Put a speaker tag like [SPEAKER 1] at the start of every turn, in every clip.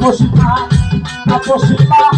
[SPEAKER 1] aproximar, aproximar.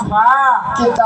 [SPEAKER 1] amar. Que tal